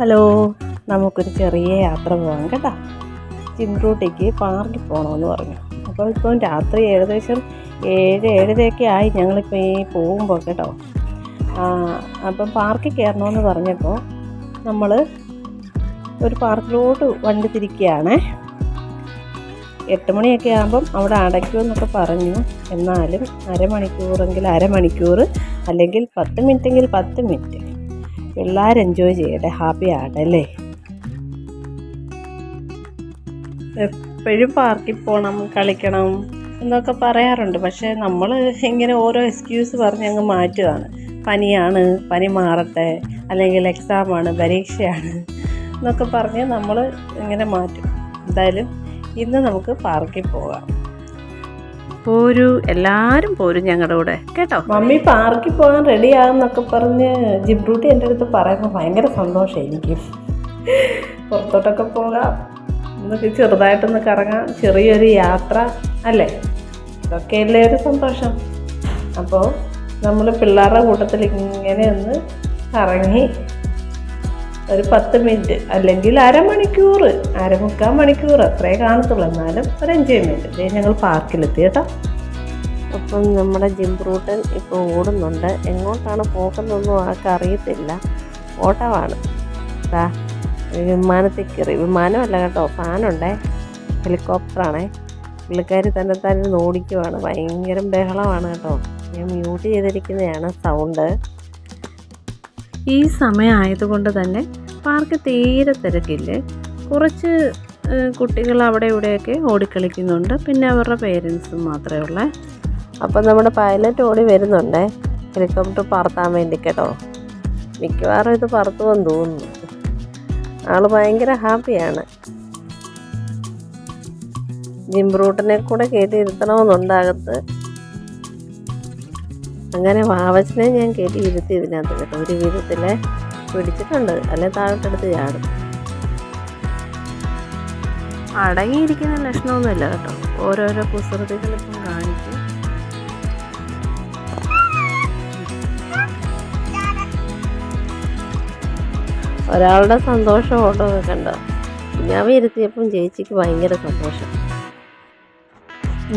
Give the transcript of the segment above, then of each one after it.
Hello നമുക്കൊരു ചെറിയ യാത്ര പോകാം കേട്ടോ. ചിന്ത്രൂട്ടിക്ക് പാർക്കിൽ പോകണമെന്ന് പറഞ്ഞു. അപ്പോൾ ഇപ്പം രാത്രി ഏകദേശം ഏഴ് ഏഴരയൊക്കെ ആയി ഞങ്ങളിപ്പോൾ ഈ പോകുമ്പോൾ കേട്ടോ. അപ്പം പാർക്കിൽ കയറണമെന്ന് പറഞ്ഞപ്പോൾ നമ്മൾ ഒരു പാർക്കിലോട്ട് വണ്ടി തിരിക്കുകയാണ്. എട്ട് മണിയൊക്കെ ആകുമ്പം അവിടെ അടയ്ക്കുമെന്നൊക്കെ പറഞ്ഞു. എന്നാലും അരമണിക്കൂറെങ്കിൽ അരമണിക്കൂർ അല്ലെങ്കിൽ പത്ത് മിനിറ്റെങ്കിൽ പത്ത് മിനിറ്റ്. പിള്ളേർ എൻജോയ് ചെയ്യട്ടെ ഹാപ്പി ആകട്ടെ അല്ലേ? എപ്പോഴും പാർക്കിൽ പോകണം കളിക്കണം എന്നൊക്കെ പറയാറുണ്ട്. പക്ഷേ നമ്മൾ ഇങ്ങനെ ഓരോ എക്സ്ക്യൂസ് പറഞ്ഞ് അങ്ങ് മാറ്റുകയാണ് പനിയാണ് പനി മാറട്ടെ അല്ലെങ്കിൽ എക്സാമാണ് പരീക്ഷയാണ് എന്നൊക്കെ പറഞ്ഞ് നമ്മൾ ഇങ്ങനെ മാറ്റും. എന്തായാലും ഇന്ന് നമുക്ക് പാർക്കിൽ പോകാം. പോരൂ എല്ലാരും പോരും ഞങ്ങളുടെ കൂടെ. കേട്ടോ? മമ്മി പാർക്കിൽ പോകാൻ റെഡി ആകുന്നൊക്കെ പറഞ്ഞ് ജിബ്രൂട്ടി എന്റെ അടുത്ത് പറയുമ്പോൾ ഭയങ്കര സന്തോഷം എനിക്ക്. പുറത്തോട്ടൊക്കെ പോകാം. എന്നൊക്കെ ചെറുതായിട്ടൊന്ന് കറങ്ങാം. ചെറിയൊരു യാത്ര അല്ലേ? ഇതൊക്കെയല്ലേ ഒരു സന്തോഷം. അപ്പോൾ നമ്മൾ പിള്ളേരുടെ കൂട്ടത്തിൽ ഇങ്ങനെ ഒന്ന് കറങ്ങി ഒരു പത്ത് മിനിറ്റ് അല്ലെങ്കിൽ അരമണിക്കൂർ അരമുക്കാൽ മണിക്കൂർ അത്രേ കാണത്തുള്ളൂ. എന്നാലും ഒരു എൻജോയ്മെന്റ് ഇതേ ഞങ്ങൾ പാർക്കിലെത്തി കേട്ടോ. അപ്പം നമ്മുടെ ജിം റൂട്ടൻ ഇപ്പോൾ ഓടുന്നുണ്ട്. എങ്ങോട്ടാണ് പോകുന്നതെന്നും ആൾക്ക് അറിയത്തില്ല. ഓട്ടമാണ്. ഇതാ വിമാനത്തിൽ കയറി. വിമാനമല്ല കേട്ടോ ഫാനുണ്ടേ. ഹെലികോപ്റ്ററാണേ. പുള്ളിക്കാരി തന്നെ തന്നെ ഓടിക്കുവാണ്. ഭയങ്കര ബഹളമാണ് കേട്ടോ. ഞാൻ മ്യൂട്ട് ചെയ്തിരിക്കുന്നതാണ് സൗണ്ട്. ഈ സമയമായതുകൊണ്ട് തന്നെ പാർക്ക് തീരെ തിരക്കില്ല? കുറച്ച് കുട്ടികൾ അവിടെ ഇവിടെയൊക്കെ ഓടിക്കളിക്കുന്നുണ്ട്. പിന്നെ അവരുടെ പേരൻസും മാത്രമേ ഉള്ളേ. അപ്പം നമ്മുടെ പൈലറ്റ് ഓടി വരുന്നുണ്ടേ. ഹെലികോപ്റ്റർ പറത്താൻ വേണ്ടി കേട്ടോ മിക്കവാറും ഇത് പറത്തുമെന്ന് തോന്നുന്നു. ആൾ ഭയങ്കര ഹാപ്പിയാണ് ജിംബ്രൂട്ടിനെ കൂടെ കയറ്റി ഇരുത്തണമെന്നുണ്ടാകത്ത് അങ്ങനെ വാവച്ചനെ ഞാൻ കയറ്റി ഇരുത്തി ഇതിനകത്ത് കേട്ടോ. ഒരു വിധത്തിൽ പിടിച്ചിട്ടുണ്ട്. അല്ലെ താഴോട്ടെടുത്ത് ചാടും. അടങ്ങിയിരിക്കുന്ന ലക്ഷണമൊന്നുമില്ല കേട്ടോ. ഓരോരോ കുസൃതികൾ ഇപ്പം കാണിക്കും. ഒരാളുടെ സന്തോഷം ഓട്ടോ ഒക്കെ കണ്ടോ ഞാൻ ഇരുത്തിയപ്പം ചേച്ചിക്ക് ഭയങ്കര സന്തോഷം.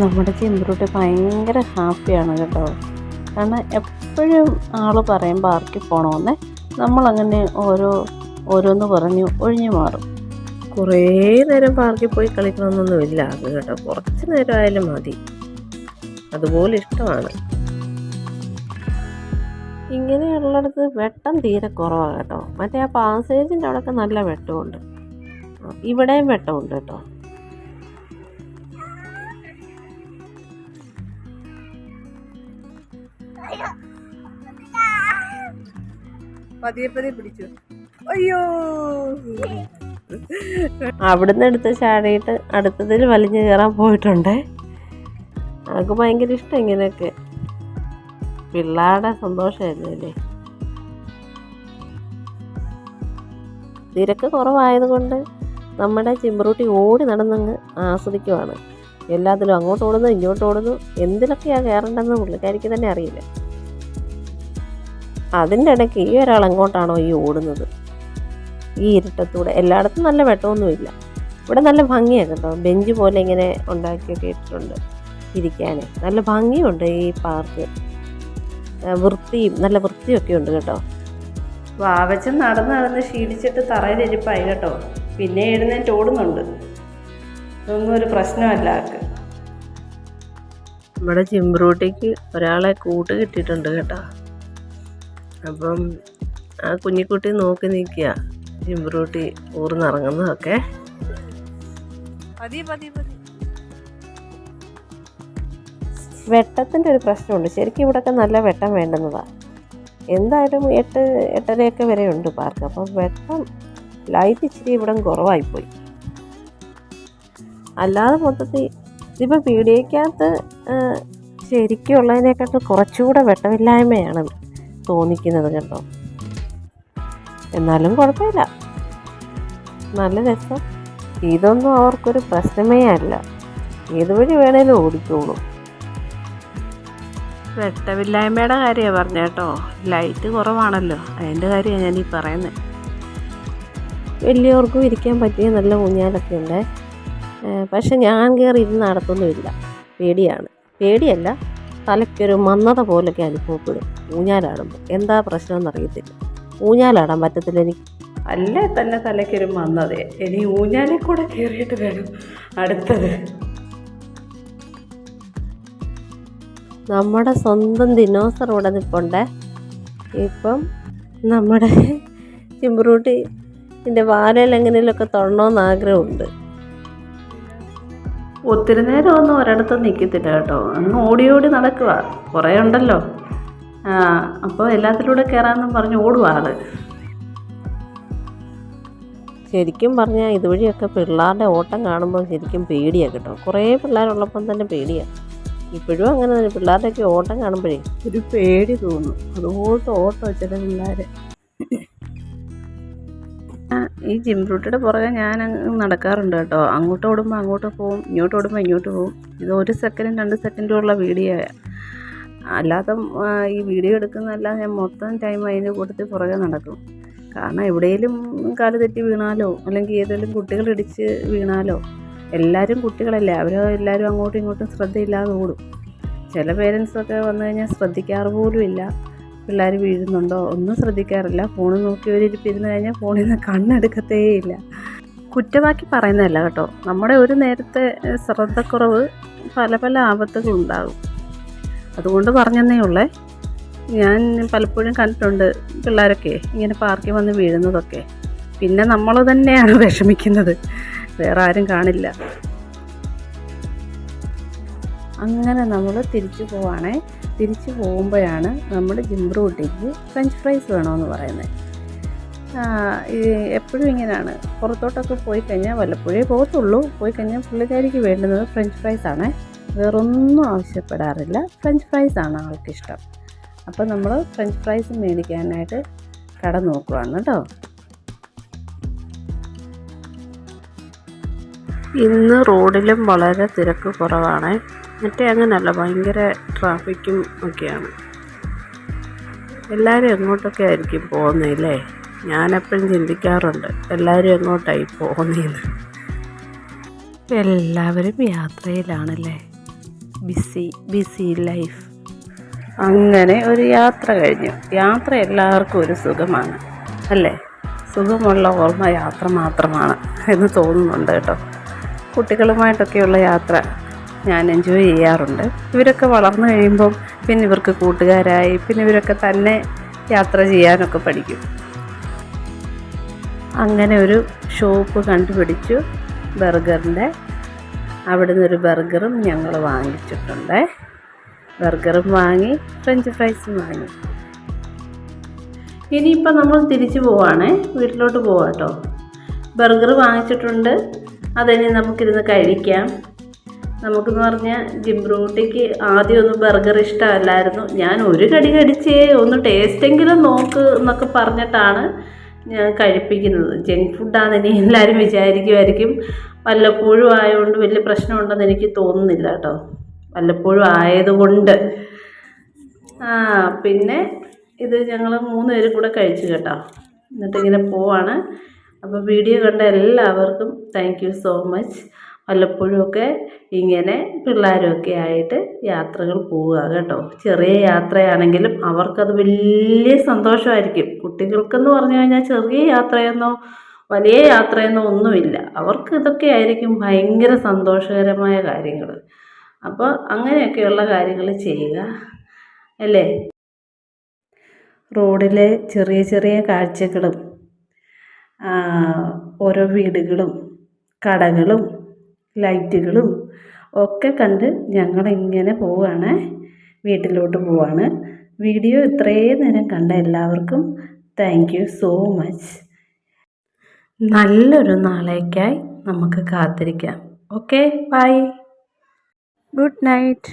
നമ്മുടെ ചെമ്പുരുട്ടി ഭയങ്കര ഹാപ്പിയാണ് കേട്ടോ. കാരണം എപ്പോഴും ആൾ പറയും പാർക്കിൽ പോകണമെന്ന് നമ്മളങ്ങനെ ഓരോ ഓരോന്ന് പറഞ്ഞ് ഒഴിഞ്ഞു മാറും. കുറേ നേരം പാർക്കിൽ പോയി കളിക്കണമെന്നൊന്നുമില്ല അത് കേട്ടോ കുറച്ച് നേരമായാലും മതി. അതുപോലെ ഇഷ്ടമാണ്. ഇങ്ങനെയുള്ളടത്ത് വെട്ടം തീരെ കുറവാണ് കേട്ടോ. മറ്റേ ആ പാസേജിന്റെ അവിടെയൊക്കെ നല്ല വെട്ടമുണ്ട്. ഇവിടെയും വെട്ടമുണ്ട് കേട്ടോ. പതിയെ പതിയെ പിടിച്ചു. അയ്യോ. അവിടുന്ന് എടുത്ത ചാടിയിട്ട് അടുത്തതിൽ വലിഞ്ഞു കയറാൻ പോയിട്ടുണ്ട്? അവൾക്ക് ഭയങ്കര ഇഷ്ടം ഇങ്ങനെയൊക്കെ. പിള്ളേരുടെ സന്തോഷമായിരുന്നല്ലേ തിരക്ക് കുറവായതുകൊണ്ട് നമ്മുടെ ചിമ്പറൂട്ടി ഓടി നടന്നങ്ങ് ആസ്വദിക്കുവാണ്. എല്ലാത്തിലും അങ്ങോട്ട് ഓടുന്നു ഇങ്ങോട്ട് ഓടുന്നു എന്തിലൊക്കെയാണ് കയറേണ്ടതെന്ന് പുള്ളിക്കാരിക്ക് തന്നെ അറിയില്ല. അതിന്റെ ഇടയ്ക്ക് ഈ ഒരാൾ എങ്ങോട്ടാണോ ഈ ഓടുന്നത്? ഈ ഇരുട്ടത്തൂടെ. എല്ലായിടത്തും നല്ല വെട്ടമൊന്നുമില്ല. ഇവിടെ നല്ല ഭംഗിയാണ് കേട്ടോ. ബെഞ്ച് പോലെ ഇങ്ങനെ ഉണ്ടാക്കിയൊക്കെ ഇട്ടിട്ടുണ്ട് ഇരിക്കാൻ നല്ല ഭംഗിയുണ്ട് ഈ പാർക്ക്. വൃത്തിയും നല്ല വൃത്തിയൊക്കെ ഉണ്ട് കേട്ടോ. വാവച്ചൻ നടന്ന് നടന്ന് ക്ഷീണിച്ചിട്ട് തറയിലിരിപ്പായി കേട്ടോ. പിന്നെ എഴുന്നേറ്റ് ഓടുന്നുണ്ട്. ഇതൊന്നും ഒരു പ്രശ്നമല്ല ആൾക്ക്. നമ്മുടെ ചിമ്പ്രൂട്ടിക്ക് ഒരാളെ കൂട്ട് കിട്ടിയിട്ടുണ്ട് കേട്ടോ. അപ്പം ആ കുഞ്ഞിക്കുട്ടി നോക്കി നിൽക്കുക. ചിമ്പ്രൂട്ടി ഊർന്നിറങ്ങുന്നതൊക്കെ. വെട്ടത്തിന്റെ ഒരു പ്രശ്നമുണ്ട്. ശരിക്കും ഇവിടെയൊക്കെ നല്ല വെട്ടം വേണ്ടുന്നതാണ് എന്തായാലും എട്ട് എട്ടരയൊക്കെ വരെ ഉണ്ട് പാർക്ക്. അപ്പം വെട്ടം ലൈറ്റ് ഇച്ചിരി ഇവിടെ കുറവായിപ്പോയി. അല്ലാതെ മൊത്തത്തിൽ ഇതിപ്പോൾ പീഡിയക്കകത്ത് ശരിക്കും ഉള്ളതിനേക്കാട്ടും കുറച്ചുകൂടെ വെട്ടമില്ലായ്മയാണ്. തോന്നിക്കുന്നത് കേട്ടോ. എന്നാലും കുഴപ്പമില്ല. നല്ല രസം. ഇതൊന്നും അവർക്കൊരു പ്രശ്നമേ അല്ല. ഏതുവഴി വേണേലും ഓടിക്കോളും. വെട്ടമില്ലായ്മയുടെ കാര്യമാണ് പറഞ്ഞ കേട്ടോ. ലൈറ്റ് കുറവാണല്ലോ. അതിന്റെ കാര്യമാണ് ഞാൻ ഈ പറയുന്നത് വലിയവർക്കും ഇരിക്കാൻ പറ്റിയ നല്ല ഊഞ്ഞാലൊക്കെ ഉണ്ട്. പക്ഷെ ഞാൻ കയറി ഇരുന്ന് നടത്തൊന്നുമില്ല. പേടിയാണ്. പേടിയല്ല. തലയ്ക്കൊരു മന്നത പോലൊക്കെ അനുഭവപ്പെടും. ഊഞ്ഞാലാടുമ്പോൾ എന്താ പ്രശ്നം എന്നറിയത്തില്ല ഊഞ്ഞാലാടാൻ പറ്റത്തില്ല എനിക്ക് അല്ലേ തന്നെ തലയ്ക്കൊരു മന്നത ഇനി ഊഞ്ഞാലിൽ കൂടെ കയറിയിട്ട് വേണം അടുത്തത്. നമ്മുടെ സ്വന്തം ദിനോസർ ഇവിടെ നിൽപ്പുണ്ട്. ഇപ്പം നമ്മുടെ ചിമ്പുറൂട്ടി ഇതിന്റെ വാലയിൽ എങ്ങനെയൊക്കെ തൊടണമെന്ന് ആഗ്രഹമുണ്ട്. ഒത്തിരി നേരം ഒന്നും ഒരിടത്ത് നിൽക്കത്തില്ല കേട്ടോ. അങ്ങ് ഓടി ഓടി നടക്കുക കുറേ ഉണ്ടല്ലോ. അപ്പോൾ എല്ലാത്തിലൂടെ കയറാമെന്നും പറഞ്ഞ് ഓടുക ആൾ. ശരിക്കും പറഞ്ഞാൽ ഇതുവഴിയൊക്കെ പിള്ളേരുടെ ഓട്ടം കാണുമ്പോൾ ശരിക്കും പേടിയാണ് കേട്ടോ. കുറേ പിള്ളേരുള്ളപ്പം തന്നെ പേടിയാണ് ഇപ്പോഴും അങ്ങനെ തന്നെ പിള്ളേരുടെയൊക്കെ ഓട്ടം കാണുമ്പോഴേ ഒരു പേടി തോന്നും. അതുപോലത്തെ ഓട്ടം ചില പിള്ളേർ ഈ ജിം റൂട്ടിയുടെ പുറകെ ഞാൻ നടക്കാറുണ്ട് കേട്ടോ. അങ്ങോട്ട് ഓടുമ്പോൾ അങ്ങോട്ട് പോവും ഇങ്ങോട്ട് ഓടുമ്പോൾ ഇങ്ങോട്ട് പോവും. ഇത് ഒരു സെക്കൻഡും രണ്ട് സെക്കൻഡും ഉള്ള വീഡിയോ അല്ലാതെ ഈ വീഡിയോ എടുക്കുന്നതല്ലാതെ ഞാൻ മൊത്തം ടൈം അതിന്റെ കൂട്ടത്തിൽ പുറകെ നടക്കും. കാരണം എവിടെയെങ്കിലും കാൽ തെറ്റി വീണാലോ അല്ലെങ്കിൽ ഏതെങ്കിലും കുട്ടികളിടിച്ച് വീണാലോ എല്ലാവരും കുട്ടികളല്ലേ. അവർ എല്ലാവരും അങ്ങോട്ടും ഇങ്ങോട്ടും ശ്രദ്ധയില്ലാതെ ഓടും. ചില പേരൻസൊക്കെ വന്നു കഴിഞ്ഞാൽ ശ്രദ്ധിക്കാറ് പോലും ഇല്ല. പിള്ളേർ വീഴുന്നുണ്ടോ ഒന്നും ശ്രദ്ധിക്കാറില്ല. ഫോൺ നോക്കി ഒരിരിപ്പ് ഇരുന്ന് കഴിഞ്ഞാൽ ഫോണിൽ നിന്ന് കണ്ണെടുക്കത്തേയില്ല കുറ്റമാക്കി പറയുന്നതല്ല കേട്ടോ. നമ്മുടെ ഒരു നേരത്തെ ശ്രദ്ധക്കുറവ് പല പല ആപത്തുകൾ ഉണ്ടാകും. അതുകൊണ്ട് പറഞ്ഞെന്നേ ഉള്ളേ. ഞാൻ പലപ്പോഴും കണ്ടിട്ടുണ്ട് പിള്ളേരൊക്കെ ഇങ്ങനെ പാർക്കിൽ വന്ന് വീഴുന്നതൊക്കെ. പിന്നെ നമ്മൾ തന്നെയാണ് വിഷമിക്കുന്നത്. വേറെ ആരും കാണില്ല. അങ്ങനെ നമ്മൾ തിരിച്ചു പോവാണേ. തിരിച്ചു പോകുമ്പോഴാണ് നമ്മൾ ജിംബ്രൂട്ടിക്ക് ഫ്രഞ്ച് ഫ്രൈസ് വേണമെന്ന് പറയുന്നത്. എപ്പോഴും ഇങ്ങനെയാണ്. പുറത്തോട്ടൊക്കെ പോയി കഴിഞ്ഞാൽ വല്ലപ്പോഴേ പോകത്തുള്ളൂ. പോയി കഴിഞ്ഞാൽ പുള്ളിക്കാരിക്ക് വേണ്ടുന്നത് ഫ്രഞ്ച് ഫ്രൈസ് ആണ്. വേറൊന്നും ആവശ്യപ്പെടാറില്ല. ഫ്രഞ്ച് ഫ്രൈസ് ആണ് ആൾക്കിഷ്ടം. അപ്പോൾ നമ്മൾ ഫ്രഞ്ച് ഫ്രൈസ് മേടിക്കാനായിട്ട് കട നോക്കുവാണ് കേട്ടോ. ഇന്ന് റോഡിലും വളരെ തിരക്ക് കുറവാണ്. മറ്റേ അങ്ങനല്ല ഭയങ്കര ട്രാഫിക്കും ഒക്കെയാണ്. എല്ലാവരും എങ്ങോട്ടൊക്കെ ആയിരിക്കും പോകുന്നതല്ലേ ഞാനെപ്പോഴും ചിന്തിക്കാറുണ്ട് എല്ലാവരും എങ്ങോട്ടായി പോകുന്നതെന്ന് എല്ലാവരും യാത്രയിലാണല്ലേ? Busy busy life. അങ്ങനെ ഒരു യാത്ര കഴിഞ്ഞു. യാത്ര എല്ലാവർക്കും ഒരു സുഖമാണ് അല്ലേ? സുഖമുള്ള ഓർമ്മ യാത്ര മാത്രമാണ് എന്ന് തോന്നുന്നുണ്ട് കേട്ടോ. കുട്ടികളുമായിട്ടൊക്കെയുള്ള യാത്ര. ഞാൻ എൻജോയ് ചെയ്യാറുണ്ട്. ഇവരൊക്കെ വളർന്നു കഴിയുമ്പം പിന്നെ ഇവർക്ക് കൂട്ടുകാരായി പിന്നെ ഇവരൊക്കെ തന്നെ യാത്ര ചെയ്യാനൊക്കെ പഠിക്കും. അങ്ങനെ ഒരു ഷോപ്പ് കണ്ടുപിടിച്ചു ബർഗറിന്റെ. അവിടെ നിന്നൊരു ബർഗറും ഞങ്ങൾ വാങ്ങിച്ചിട്ടുണ്ട്. ബർഗറും വാങ്ങി ഫ്രഞ്ച് ഫ്രൈസും വാങ്ങി. ഇനിയിപ്പോൾ നമ്മൾ തിരിച്ചു പോവാണേ. വീട്ടിലോട്ട് പോവാട്ടോ. ബർഗർ വാങ്ങിച്ചിട്ടുണ്ട്. അതിനി നമുക്കിരുന്ന് കഴിക്കാം. നമുക്കെന്ന് പറഞ്ഞാൽ ജിംബ്രൂട്ടിക്ക് ആദ്യം ഒന്നും ബർഗർ ഇഷ്ടമല്ലായിരുന്നു. ഞാൻ ഒരു കടി കടിച്ചേ ഒന്ന് ടേസ്റ്റെങ്കിലും നോക്ക് എന്നൊക്കെ പറഞ്ഞിട്ടാണ് ഞാൻ കഴിപ്പിക്കുന്നത്. ജങ്ക് ഫുഡാണെന്ന് ഇനി എല്ലാവരും വിചാരിക്കുമായിരിക്കും വല്ലപ്പോഴും ആയതുകൊണ്ട് വലിയ പ്രശ്നമുണ്ടെന്ന് എനിക്ക് തോന്നുന്നില്ല കേട്ടോ. വല്ലപ്പോഴും ആയതുകൊണ്ട്. ആ പിന്നെ ഇത് ഞങ്ങൾ മൂന്ന് പേരും കൂടെ കഴിച്ചു കേട്ടോ. എന്നിട്ട് ഇങ്ങനെ പോവാണ്. അപ്പോൾ വീഡിയോ കണ്ട എല്ലാവർക്കും താങ്ക് യു സോ മച്ച് വല്ലപ്പോഴുമൊക്കെ ഇങ്ങനെ പിള്ളേരൊക്കെ ആയിട്ട് യാത്രകൾ പോവുക കേട്ടോ. ചെറിയ യാത്രയാണെങ്കിലും അവർക്കത് വലിയ സന്തോഷമായിരിക്കും. കുട്ടികൾക്കെന്ന് പറഞ്ഞു കഴിഞ്ഞാൽ ചെറിയ യാത്രയെന്നോ വലിയ യാത്രയെന്നോ ഒന്നുമില്ല. അവർക്ക് ഇതൊക്കെ ആയിരിക്കും ഭയങ്കര സന്തോഷകരമായ കാര്യങ്ങൾ. അപ്പോൾ അങ്ങനെയൊക്കെയുള്ള കാര്യങ്ങൾ ചെയ്യുക അല്ലേ? റോഡിലെ ചെറിയ ചെറിയ കാഴ്ചകളും ഓരോ വീടുകളും കടകളും ലൈറ്റുകളും ഒക്കെ കണ്ട് ഞങ്ങളിങ്ങനെ പോവുകയാണ് വീട്ടിലോട്ട് പോവാണ്. വീഡിയോ ഇത്രയും നേരം കണ്ട എല്ലാവർക്കും താങ്ക് യു സോ മച്ച് നല്ലൊരു നാളേക്കായി നമുക്ക് കാത്തിരിക്കാം. Okay bye good night